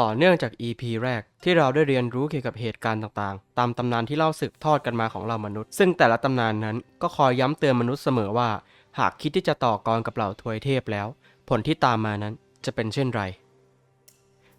ต่อเนื่องจาก EP แรก ที่เราได้เรียนรู้เกี่ยวกับเหตุการณ์ต่างๆ ตามตำนานที่เล่าสืบทอดกันมาของเรามนุษย์ ซึ่งแต่ละตำนานนั้นก็คอยย้ำเตือนมนุษย์เสมอว่า หากคิดที่จะต่อกรกับเหล่าทวยเทพแล้ว ผลที่ตามมานั้นจะเป็นเช่นไร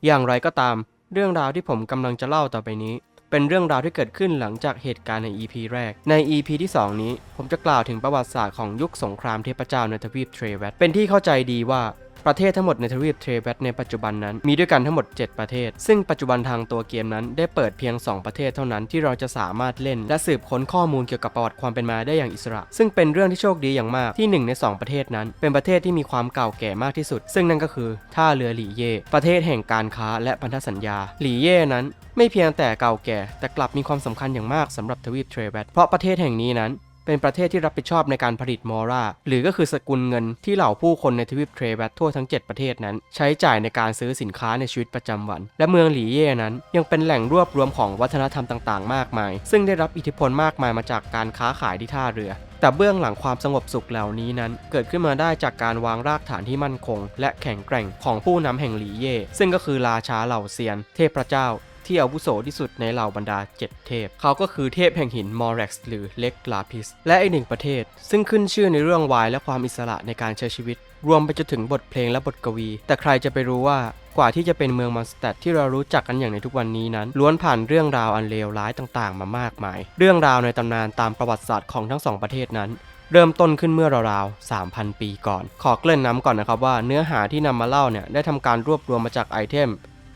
อย่างไรก็ตาม เรื่องราวที่ผมกำลังจะเล่าต่อไปนี้ เป็นเรื่องราวที่เกิดขึ้นหลังจากเหตุการณ์ใน EP แรก ใน EP ที่ 2 นี้ ผมจะกล่าวถึงประวัติศาสตร์ของยุคสงครามเทพเจ้าในทวีปเทรเวตเป็นที่เข้าใจดีว่า ประเทศทั้งหมดในทวีปเทรเวตในปัจจุบันนั้นมีด้วยกันทั้งหมด 7 ประเทศ ซึ่งปัจจุบันทางตัวเกมนั้นได้เปิดเพียง 2 ประเทศเท่านั้นที่เราจะสามารถเล่น และสืบค้นข้อมูลเกี่ยวกับประวัติความเป็นมาได้อย่างอิสระ ซึ่งเป็นเรื่องที่โชคดีอย่างมากที่ 1 ใน 2 ประเทศนั้น เป็นประเทศที่มีความเก่าแก่มากที่สุด ซึ่งนั่นก็คือท่าเรือหลี่เย่ประเทศแห่งการค้าและพันธสัญญาหลี่เย่นั้น ไม่เพียงแต่เก่าแก่ แต่กลับมีความสำคัญอย่างมากสำหรับทวีปเทรเวตเพราะประเทศแห่งนี้นั้น เป็นประเทศที่รับผิดชอบในการผลิตมอราหรือก็คือสกุลเงินที่เหล่าผู้คนในทวีปเทรเวตทั่วทั้ง 7 ประเทศนั้น ใช้จ่ายในการซื้อสินค้าในชีวิตประจำวัน และเมืองหลีเย่นั้น ยังเป็นแหล่งรวบรวมของวัฒนธรรมต่างๆ มากมาย ซึ่งได้รับอิทธิพลมากมายมาจากการค้าขายที่ท่าเรือแต่เบื้องหลังความสงบสุขเหล่านี้นั้น เกิดขึ้นมาได้จากการวางรากฐานที่มั่นคง และแข็งแกร่งของผู้นำแห่งหลีเย่ซึ่งก็คือราชาเหล่าเซียน เทพเจ้า ที่อาวุโสที่สุดในเหล่าบรรดา 7 เทพ เขาก็คือเทพแห่งหินมอร็กซ์หรือเล็กลาพิส และอีกหนึ่งประเทศ ซึ่งขึ้นชื่อในเรื่องวายและความอิสระในการใช้ชีวิต รวมไปจนถึงบทเพลงและบทกวี แต่ใครจะไปรู้ว่ากว่าที่จะเป็นเมืองมอนสเตดที่เรารู้จักกันอย่างในทุกวันนี้นั้น ล้วนผ่านเรื่องราวอันเลวร้ายต่างๆ มามากมาย เรื่องราวในตำนานตามประวัติศาสตร์ของทั้งสองประเทศนั้นเริ่มต้นขึ้นเมื่อราวๆ 3,000 ปีก่อน ขอเกริ่นน้ำก่อนนะครับว่าเนื้อหาที่นำมาเล่าเนี่ย ได้ทำการรวบรวมมาจากไอเทม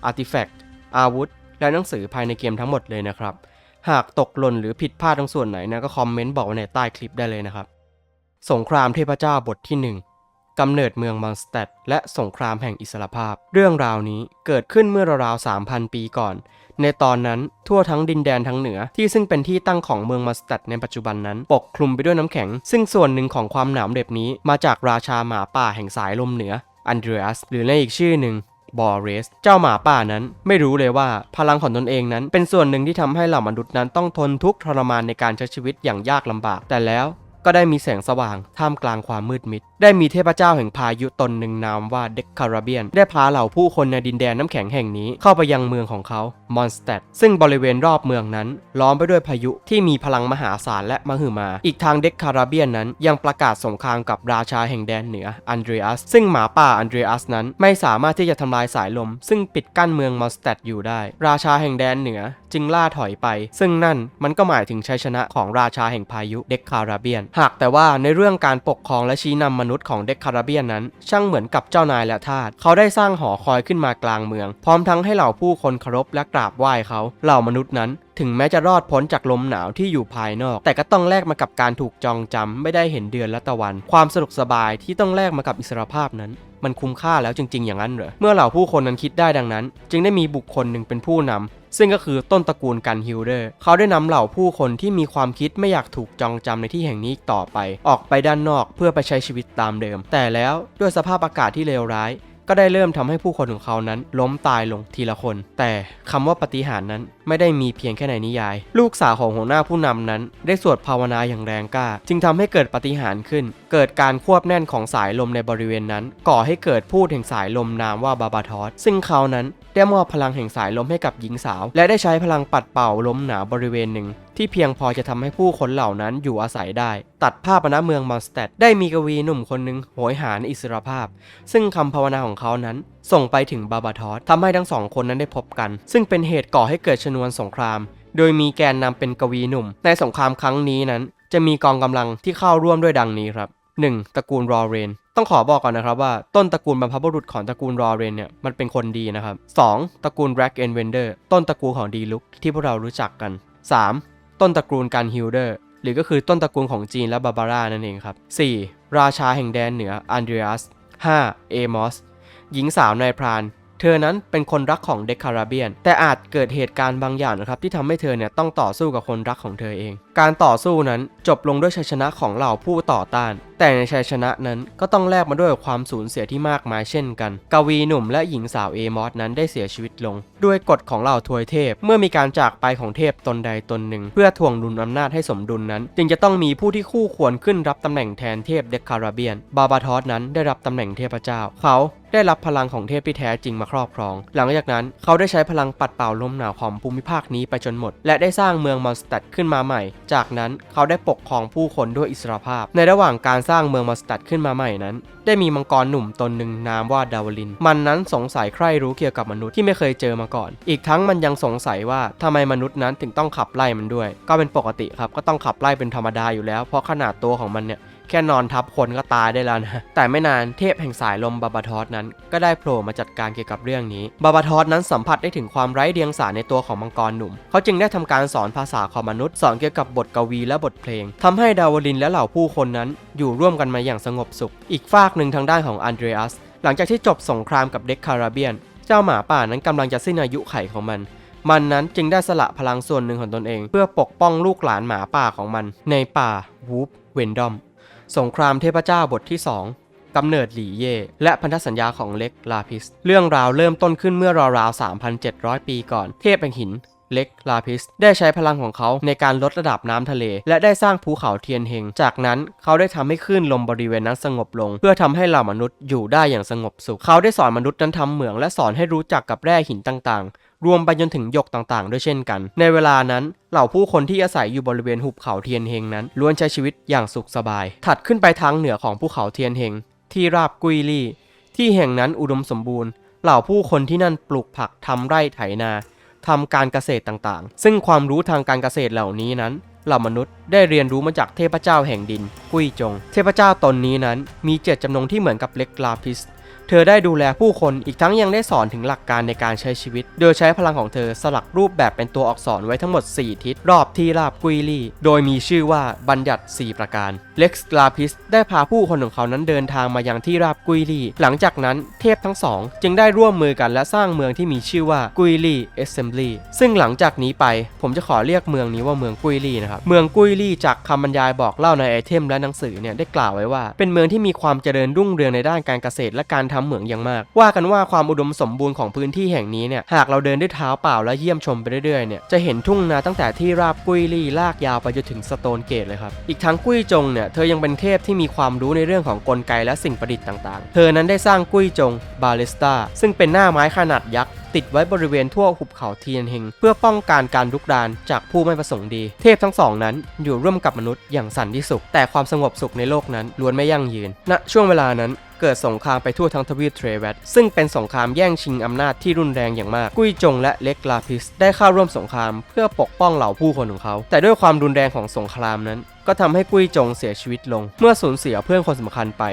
อาร์ติแฟกต์อาวุธ และหนังสือภายในเกมทั้งหมดเลยนะครับ หากตกหล่นหรือผิดพลาดตรงส่วนไหนนะก็คอมเมนต์บอกไว้ในใต้คลิปได้เลยนะครับ สงครามเทพเจ้าบทที่ 1กำเนิดเมืองมอนสเตดและสงครามแห่งอิสรภาพ เรื่องราวนี้เกิดขึ้นเมื่อราวๆ3,000 ปีก่อน ในตอนนั้นทั่วทั้งดินแดนทั้งเหนือที่ซึ่งเป็นที่ตั้งของเมืองมอนสเตดในปัจจุบันนั้นปกคลุมไปด้วยน้ำแข็ง ซึ่งส่วนหนึ่งของความหนาวเหน็บนี้มาจากราชาหมาป่าแห่งสายลมเหนืออันเดรียสหรือในอีกชื่อหนึ่ง บอเรส เจ้าหมาป่านั้น ไม่รู้เลยว่าพลังของตนเองนั้น เป็นส่วนหนึ่งที่ทำให้เหล่ามนุษย์นั้นต้องทนทุกข์ทรมานในการใช้ชีวิตอย่างยากลำบาก แต่แล้วก็ได้มีแสงสว่างท่ามกลางความมืดมิดได้มีเทพเจ้าแห่งพายุตนหนึ่งนามว่าเด็กคาราเบียน ได้พาเหล่าผู้คนในดินแดนน้ำแข็งแห่งนี้เข้าไปยังเมืองของเขามอนสเตดซึ่งบริเวณรอบเมืองนั้น ล้อมไปด้วยพายุที่มีพลังมหาศาลและมหึมา อีกทางเด็กคาราเบียนนั้นยังประกาศสงครามกับราชาแห่งแดนเหนืออันเดรียสซึ่งหมาป่าอันเดรียสนั้นไม่สามารถที่จะทำลายสายลม ซึ่งปิดกั้นเมืองมอนสเตดอยู่ได้ ราชาแห่งแดนเหนือจึงล่าถอยไป ซึ่งนั่นมันก็หมายถึงชัยชนะของราชาแห่งพายุเด็กคาราเบียน หากแต่ว่าในเรื่องการปกครองและชี้นำมนุษย์ของเด็กคาราเบียนนั้น ช่างเหมือนกับเจ้านายและทาสเขาได้สร้างหอคอยขึ้นมากลางเมือง พร้อมทั้งให้เหล่าผู้คนเคารพและกราบไหว้เขาเหล่ามนุษย์นั้นถึงแม้จะรอดพ้นจากลมหนาวที่อยู่ภายนอก แต่ก็ต้องแลกมากับการถูกจองจำไม่ได้เห็นเดือนและตะวัน ความสะดวกสบายที่ต้องแลกมากับอิสรภาพนั้น มันคุ้มค่าแล้วจริง ๆ อย่างนั้นเหรอเมื่อเหล่าผู้คนนั้นคิดได้ดังนั้น จึงได้มีบุคคลหนึ่งเป็นผู้นำ ซึ่งก็คือต้นตระกูลกันฮิลเดอร์เขาได้นำเหล่าผู้คนที่มีความคิดไม่อยากถูกจองจำในที่แห่งนี้อีกต่อไป ออกไปด้านนอกเพื่อไปใช้ชีวิตตามเดิม แต่แล้วด้วยสภาพอากาศที่เลวร้าย ก็ได้เริ่มทำให้ผู้คนของเขานั้นล้มตายลงทีละคน แต่คำว่าปฏิหารนั้นไม่ได้มีเพียงแค่ในนิยาย ลูกสาวของหัวหน้าผู้นำนั้น ได้สวดภาวนาอย่างแรงกล้า จึงทำให้เกิดปฏิหารขึ้น เกิดการควบแน่นของสายลมในบริเวณนั้น ก่อให้เกิดพูดแห่งสายลมนามว่าบาบาทอสซึ่งเขานั้น ได้มอบพลังแห่งสายลมให้กับหญิงสาว และได้ใช้พลังปัดเป่าลมหนาวบริเวณหนึ่ง ที่เพียงพอจะทำให้ผู้คนเหล่านั้นอยู่อาศัยได้ ตัดภาพณเมืองมอนสเตดได้มีกวีหนุ่มคนหนึ่งโหยหาในอิสรภาพ ซึ่งคำภาวนาของเขานั้น ส่งไปถึงบาบาทอสทำให้ทั้งสองคนนั้นได้พบกัน ซึ่งเป็นเหตุก่อให้เกิดชนวนสงคราม โดยมีแกนนำเป็นกวีหนุ่ม ในสงครามครั้งนี้นั้น จะมีกองกำลังที่เข้าร่วมด้วยดังนี้ครับ 1. ตระกูลรอเรน ต้องขอบอกก่อนนะครับว่าต้นตระกูลบรรพบุรุษของตระกูลรอเรนเนี่ยมันเป็นคนดีนะครับ 2. ตระกูลแร็กแอนเวนเดอร์ต้นตระกูลของดีลุกที่พวกเรารู้จักกัน 3. ต้นตระกูลการฮิลเดอร์หรือก็คือต้นตระกูลของจีนและบาบาร่านั่นเองครับ 4. ราชาแห่งแดนเหนืออันเดรียส 5. เอมอสหญิงสาวนายพรานเธอนั้นเป็นคนรักของเด็กคาราเบียน แต่อาจเกิดเหตุการณ์บางอย่างนะครับที่ทำให้เธอเนี่ยต้องต่อสู้กับคนรักของเธอเอง การต่อสู้นั้นจบลงด้วยชัยชนะของเหล่าผู้ต่อต้าน แต่ในชัยชนะนั้นก็ต้องแลกมาด้วยความสูญเสียที่มากมายเช่นกัน กวีหนุ่มและหญิงสาวเอมอสนั้นได้เสียชีวิตลง ด้วยกฎของเหล่าทวยเทพ เมื่อมีการจากไปของเทพตนใดตนหนึ่ง เพื่อทวงดุลอำนาจให้สมดุลนั้น จึงจะต้องมีผู้ที่คู่ควรขึ้นรับตำแหน่งแทนเทพเดคคาราเบียน บาบาทอสนั้นได้รับตำแหน่งเทพเจ้า เขาได้รับพลังของเทพที่แท้จริงมาครอบครอง หลังจากนั้นเขาได้ใช้พลังปัดเป่าลมหนาวของภูมิภาคนี้ไปจนหมด และได้สร้างเมืองมอนสเตัดขึ้นมาใหม่ จากนั้นเขาได้ปกครองผู้คนด้วยอิสรภาพ ในระหว่างการสร้างเมืองมาสตัดขึ้นมาใหม่นั้น ได้มีมังกรหนุ่มตนหนึ่งนามว่าดาวลิน มันนั้นสงสัยใคร่รู้เกี่ยวกับมนุษย์ที่ไม่เคยเจอมาก่อน อีกทั้งมันยังสงสัยว่าทำไมมนุษย์นั้นถึงต้องขับไล่มันด้วย ก็เป็นปกติครับก็ต้องขับไล่เป็นธรรมดาอยู่แล้ว เพราะขนาดตัวของมันเนี่ย แค่นอนทับคนก็ตายได้แล้วนะ แต่ไม่นานเทพแห่งสายลมบาบาทอสนั้น ก็ได้โผล่มาจัดการเกี่ยวกับเรื่องนี้ บาบาทอสนั้นสัมผัสได้ถึงความไร้เดียงสาในตัวของมังกรหนุ่ม เขาจึงได้ทำการสอนภาษาของมนุษย์ สอนเกี่ยวกับบทกวีและบทเพลงทำให้ดาวลินและเหล่าผู้คนนั้น อยู่ร่วมกันมาอย่างสงบสุข อีกฝากหนึ่งทางด้านของอันเดรียส หลังจากที่จบสงครามกับเด็กคาราเบียน เจ้าหมาป่านั้นกำลังจะสิ้นอายุไขของมันมันนั้นจึงได้สละพลังส่วนหนึ่งของตนเอง เพื่อปกป้องลูกหลานหมาป่าของมัน ในป่าวูฟเวนดอม สงครามเทพเจ้าบทที่ 2กำเนิดหลีเย่ และพันธสัญญาของเล็กลาพิส เรื่องราวเริ่มต้นขึ้นเมื่อราวๆ 3,700 ปีก่อน เทพแห่งหิน เล็กลาพิส ได้ใช้พลังของเขาในการลดระดับน้ำทะเล และได้สร้างภูเขาเทียนเฮง จากนั้นเขาได้ทำให้คลื่นลมบริเวณนั้นสงบลง เพื่อทำให้เหล่ามนุษย์อยู่ได้อย่างสงบสุข เขาได้สอนมนุษย์นั้นทำเหมืองและสอนให้รู้จักกับแร่หินต่างๆ รวมไปจนถึงหยกต่างๆ ด้วยเช่นกัน ในเวลานั้นเหล่าผู้คนที่อาศัยอยู่บริเวณหุบเขาเทียนเฮงนั้นล้วนใช้ชีวิตอย่างสุขสบาย ถัดขึ้นไปทางเหนือของภูเขาเทียนเฮงที่ราบกุยลี่ ที่แห่งนั้นอุดมสมบูรณ์ เหล่าผู้คนที่นั่นปลูกผักทำไร่ไถนาทำการเกษตรต่างๆ ซึ่งความรู้ทางการเกษตรเหล่านี้นั้น เหล่ามนุษย์ได้เรียนรู้มาจากเทพเจ้าแห่งดิน กุยจง เทพเจ้าตนนี้นั้นมีเจตจำนงที่เหมือนกับเล็กลาพิส เธอได้ดูแลผู้คนอีกทั้งยังได้สอนถึงหลักการในการใช้ชีวิต โดยใช้พลังของเธอสลักรูปแบบเป็นตัวอักษรไว้ทั้งหมด 4 ทิศรอบที่ราบกุยลี่ โดยมีชื่อว่าบัญญัติ 4 ประการเล็กซ์ลาพิสได้พาผู้คนของเขานั้นเดินทางมายังที่ราบกุยลี่ หลังจากนั้นเทพทั้งสอง จึงได้ร่วมมือกันและสร้างเมืองที่มีชื่อว่ากุยลี่เอสเซมบลีซึ่งหลังจากนี้ไปผมจะขอเรียกเมืองนี้ว่าเมืองกุยลี่นะครับเมืองกุยลี่จากคำบรรยายบอกเล่าในไอเทมและหนังสือเนี่ยได้กล่าวไว้ว่า เป็นเมืองที่มีความเจริญรุ่งเรืองในด้านการเกษตรและการทำเหมืองอย่างมาก ว่ากันว่าความอุดมสมบูรณ์ของพื้นที่แห่งนี้เนี่ยหากเราเดินด้วยเท้าเปล่าและเยี่ยมชมไปเรื่อยๆเนี่ยจะเห็นทุ่งนาตั้งแต่ที่ราบกุ้ยลี่ลากยาวไปจนถึงสโตนเกตเลยครับอีกทั้งกุ้ยจงเนี่ยเธอยังเป็นเทพที่มีความรู้ในเรื่องของกลไกและสิ่งประดิษฐ์ต่างๆ เธอนั้นได้สร้างกุ้ยจงบาลิสตาซึ่งเป็นหน้าไม้ขนาดยักษ์ ติดไว้บริเวณทั่วหุบเขาเทียนเฮงเพื่อป้องกันการลุกรานจากผู้ไม่ประสงค์ดี เทพทั้งสองนั้นอยู่ร่วมกับมนุษย์อย่างสันติสุข แต่ความสงบสุขในโลกนั้นล้วนไม่ยั่งยืนณช่วงเวลานั้นเกิดสงครามไปทั่วทั้งทวีปเทรเวตซึ่งเป็นสงครามแย่งชิงอำนาจที่รุนแรงอย่างมาก กุยจงและเล็กลาพิส ได้เข้าร่วมสงครามเพื่อปกป้องเหล่าผู้คนของเขา แต่ด้วยความรุนแรงของสงครามนั้น ก็ทำให้กุยจงเสียชีวิตลง เมื่อสูญเสียเพื่อนคนสำคัญไป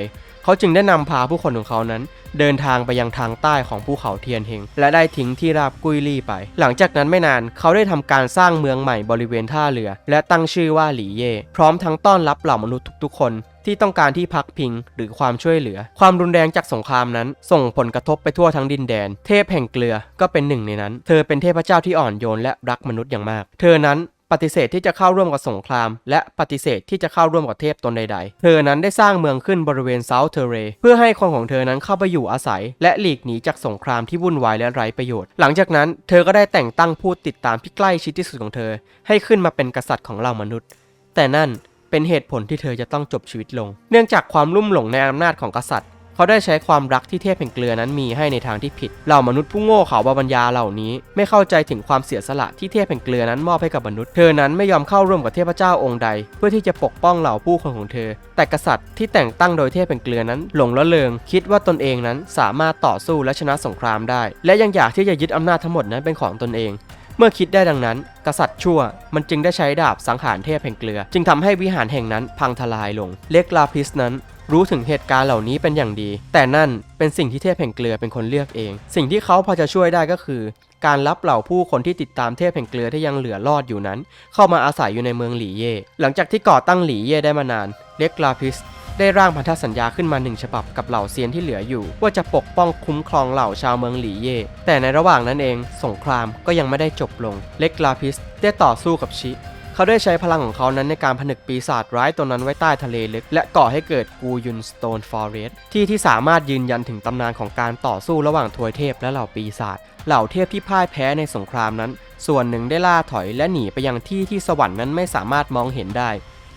เขาจึงได้นำพาผู้คนของเขานั้น เดินทางไปยังทางใต้ของภูเขาเทียนเฮงและได้ทิ้งที่ราบกุยลี่ไป หลังจากนั้นไม่นานเขาได้ทำการสร้างเมืองใหม่บริเวณท่าเรือ และตั้งชื่อว่าหลี่เย่พร้อมทั้งต้อนรับเหล่ามนุษย์ทุกๆคนที่ต้องการที่พักพิงหรือความช่วยเหลือ ความรุนแรงจากสงครามนั้น ส่งผลกระทบไปทั่วทั้งดินแดน เทพแห่งเกลือก็เป็นหนึ่งในนั้น เธอเป็นเทพเจ้าที่อ่อนโยนและรักมนุษย์อย่างมาก เธอนั้น ปฏิเสธที่จะเข้าร่วมกับสงคราม และปฏิเสธที่จะเข้าร่วมกับเทพตนใดๆ เธอนั้นได้สร้างเมืองขึ้นบริเวณเซาท์เทเร เพื่อให้คนของเธอนั้นเข้าไปอยู่อาศัย และหลีกหนีจากสงครามที่วุ่นวายและไร้ประโยชน์ หลังจากนั้นเธอก็ได้แต่งตั้งผู้ติดตามที่ใกล้ชิดที่สุดของเธอ ให้ขึ้นมาเป็นกษัตริย์ของเหล่ามนุษย์ แต่นั่นเป็นเหตุผลที่เธอจะต้องจบชีวิตลง เนื่องจากความลุ่มหลงในอำนาจของกษัตริย์ เขาได้ใช้ความรักที่เทพแห่งเกลือนั้นมีให้ในทางที่ผิด เหล่ามนุษย์ผู้โง่เขาบาบัญญาเหล่านี้ ไม่เข้าใจถึงความเสียสละที่เทพแห่งเกลือนั้นมอบให้กับมนุษย์ เธอนั้นไม่ยอมเข้าร่วมกับเทพเจ้าองค์ใด เพื่อที่จะปกป้องเหล่าผู้คนของเธอ แต่กษัตริย์ที่แต่งตั้งโดยเทพแห่งเกลือนั้น หลงละเลงคิดว่าตนเองนั้นสามารถต่อสู้และชนะสงครามได้ และยังอยากที่จะยึดอำนาจทั้งหมดนั้นเป็นของตนเองเมื่อคิดได้ดังนั้น กษัตริย์ชั่วมันจึงได้ใช้ดาบสังหารเทพแห่งเกลือ จึงทำให้วิหารแห่งนั้นพังทลายลง เล็กลาพิสนั้น รู้ถึงเหตุการณ์เหล่านี้เป็นอย่างดี แต่นั่นเป็นสิ่งที่เทพแห่งเกลือเป็นคนเลือกเอง สิ่งที่เขาพอจะช่วยได้ก็คือ การรับเหล่าผู้คนที่ติดตามเทพแห่งเกลือที่ยังเหลือรอดอยู่นั้น เข้ามาอาศัยอยู่ในเมืองหลี่เย่หลังจากที่ก่อตั้งหลี่เย่ได้มานานเล็กลาพิสได้ร่างพันธสัญญาขึ้นมาหนึ่งฉบับกับเหล่าเซียนที่เหลืออยู่ ว่าจะปกป้องคุ้มครองเหล่าชาวเมืองหลีเย่แต่ในระหว่างนั้นเอง สงครามก็ยังไม่ได้จบลงเล็กลาพิสได้ต่อสู้กับชิ เขาได้ใช้พลังของเขานั้นในการผนึกปีศาจร้ายตัวนั้นไว้ใต้ทะเลลึก และก่อให้เกิดกูยุนสโตนฟอเรสต์ที่ที่สามารถยืนยันถึงตำนานของการต่อสู้ระหว่างทวยเทพและเหล่าปีศาจเหล่าเทพที่พ่ายแพ้ในสงครามนั้น ส่วนหนึ่งได้ล่าถอยและหนีไปยังที่ที่สวรรค์นั้นไม่สามารถมองเห็นได้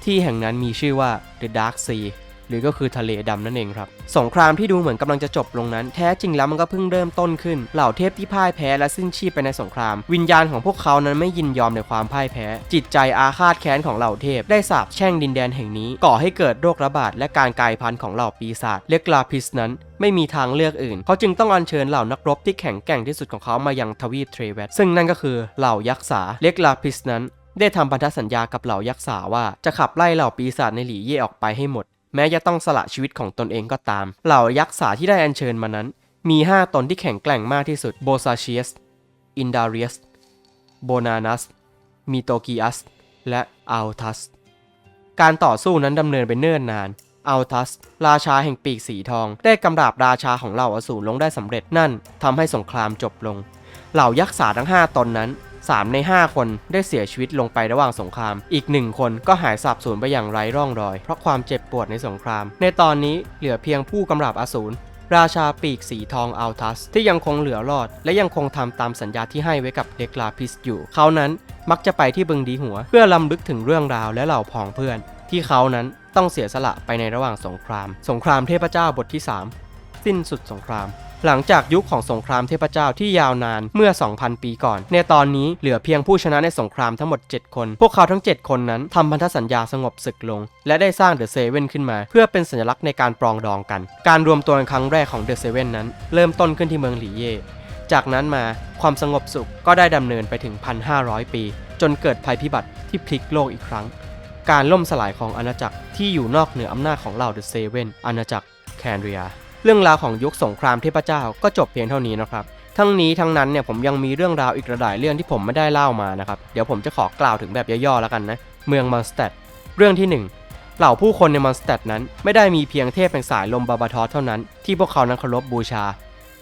ที่แห่งนั้นมีชื่อว่า The Dark Sea หรือก็คือทะเลดำนั่นเองครับ สงครามที่ดูเหมือนกำลังจะจบลงนั้น แท้จริงแล้วมันก็เพิ่งเริ่มต้นขึ้น เหล่าเทพที่พ่ายแพ้และสิ้นชีพไปในสงคราม วิญญาณของพวกเขานั้นไม่ยินยอมในความพ่ายแพ้ จิตใจอาฆาตแค้นของเหล่าเทพ ได้สาบแช่งดินแดนแห่งนี้ ก่อให้เกิดโรคระบาดและการกลายพันธุ์ของเหล่าปีศาจเล็กลาพิสนั้นไม่มีทางเลือกอื่น เขาจึงต้องอัญเชิญเหล่านักรบที่แข็งแกร่งที่สุดของเขามายังทวีปเทรเวตซึ่งนั่นก็คือเหล่ายักษ์สาเล็กลาพิสนั้น ได้ทำพันธสัญญากับเหล่ายักษ์สาว่าจะขับไล่เหล่าปีศาจในหลีเย่ออกไปให้หมด แม้จะต้องสละชีวิตของตนเองก็ตาม เหล่ายักษ์สาที่ได้อัญเชิญมานั้น มี 5 ตนที่แข็งแกร่งมากที่สุดโบซาเชียสอินดาเรียสโบนานัสมิโตกิอัสและอัลทัส การต่อสู้นั้นดำเนินไปเนิ่นนานอัลทัส ราชาแห่งปีกสีทอง ได้กำราบราชาของเหล่าอสูรลงได้สำเร็จนั่นทำให้สงครามจบลง เหล่ายักษ์สาทั้ง 5 ตนนั้น 3 ใน 5 คนได้เสียชีวิตลงไประหว่างสงคราม อีกหนึ่งคนก็หายสาบสูญไปอย่างไร้ร่องรอย เพราะความเจ็บปวดในสงคราม ในตอนนี้เหลือเพียงผู้กำราบอสูรราชาปีกสีทองอัลทัส ที่ยังคงเหลือรอด และยังคงทำตามสัญญาที่ให้ไว้กับเดกลาพิสอยู่ เขานั้นมักจะไปที่บึงดีหัว เพื่อลำลึกถึงเรื่องราวและเหล่าพ้องเพื่อน ที่เขานั้นต้องเสียสละไปในระหว่างสงคราม สงครามเทพเจ้าบทที่ 3 สิ้นสุดสงคราม หลังจากยุคของสงครามเทพเจ้าที่ยาวนานเมื่อ 2,000 ปีก่อน ในตอนนี้เหลือเพียงผู้ชนะในสงครามทั้งหมด 7 คน พวกเขาทั้ง 7 คนนั้นทำพันธสัญญาสงบศึกลง และได้สร้างเดอะเซเว่นขึ้นมา เพื่อเป็นสัญลักษณ์ในการปรองดองกัน การรวมตัวกันครั้งแรกของเดอะเซเว่นนั้น เริ่มต้นขึ้นที่เมืองหลีเย่จากนั้นมาความสงบสุขก็ได้ดำเนินไปถึง 1,500 ปี จนเกิดภัยพิบัติที่พลิกโลกอีกครั้ง การล่มสลายของอาณาจักรที่อยู่นอกเหนืออำนาจของเหล่าเดอะเซเว่นอาณาจักรแคนเรีย รื่องราวของยุคสงครามเทพเจ้าก็จบเพียงเท่านี้นะครับ ทั้งนี้ทั้งนั้นเนี่ยผมยังมีเรื่องราวอีกระดายเรื่องที่ผมไม่ได้เล่ามานะครับเดี๋ยวผมจะขอกล่าวถึงแบบย่อๆแล้วกันนะเมืองมอนสเตดเรื่องที่ 1เหล่าผู้คนในมอนสเตดนั้นไม่ได้มีเพียงเทพแห่งสายลมบาบาทอสเท่านั้นที่พวกเขานั้นเคารพบูชา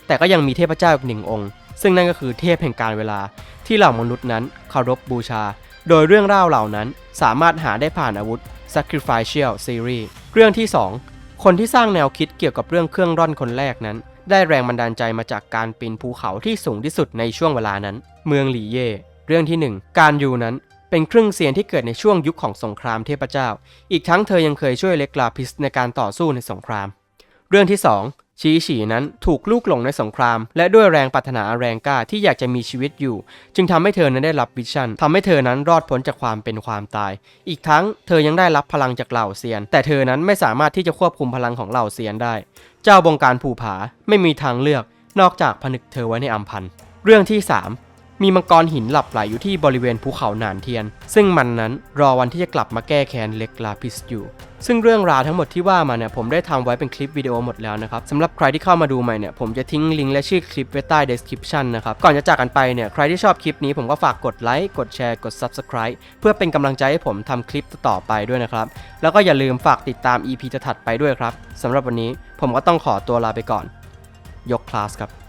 แต่ก็ยังมีเทพเจ้าอีกหนึ่งองค์ ซึ่งนั่นก็คือเทพแห่งการเวลา ที่เหล่ามนุษย์นั้นเคารพบูชา โดยเรื่องเล่าเหล่านั้นสามารถหาได้ผ่านอาวุธ Sacrificial Series เรื่องที่ 2 คนที่สร้างแนวคิดเกี่ยวกับเรื่องเครื่องร่อนคนแรกนั้น ได้แรงบันดาลใจมาจากการปีนภูเขาที่สูงที่สุดในช่วงเวลานั้น เมืองหลีเย่ เรื่องที่ 1 การยูนั้นเป็นเครื่องเสียงที่เกิดในช่วงยุคของสงครามเทพเจ้า อีกทั้งเธอยังเคยช่วยเล็กลาพิสในการต่อสู้ในสงคราม เรื่องที่ 2 ชีฉีนั้นถูกลูกหลงในสงคราม และด้วยแรงปรารถนาแรงกล้าที่อยากจะมีชีวิตอยู่ จึงทำให้เธอนั้นได้รับวิชั่นทำให้เธอนั้นรอดพ้นจากความเป็นความตาย อีกทั้งเธอยังได้รับพลังจากเหล่าเซียน แต่เธอนั้นไม่สามารถที่จะควบคุมพลังของเหล่าเซียนได้ เจ้าบงการภูผาไม่มีทางเลือก นอกจากผนึกเธอไว้ในอัมพันเรื่องที่ 3 มีมังกรหินหลับไหลอยู่ที่บริเวณภูเขาหนานเทียน ซึ่งมันนั้นรอวันที่จะกลับมาแก้แค้นเล็กลาพิสอยู่ ซึ่งเรื่องราวทั้งหมดที่ว่ามาเนี่ยผมได้ทำไว้เป็นคลิปวิดีโอหมดแล้วนะครับสำหรับใครที่เข้ามาดูใหม่เนี่ยผมจะทิ้งลิงก์และชื่อคลิปไว้ใต้ description นะครับก่อนจะจากกันไปเนี่ยใครที่ชอบคลิปนี้ผมก็ฝากกดไลค์กดแชร์กด subscribe เพื่อเป็นกำลังใจให้ผมทำคลิปต่อไปด้วยนะครับแล้วก็อย่าลืมฝากติดตาม EP จะถัดไปด้วยครับสำหรับวันนี้ผมก็ต้องขอตัวลาไปก่อน ยกคลาสครับ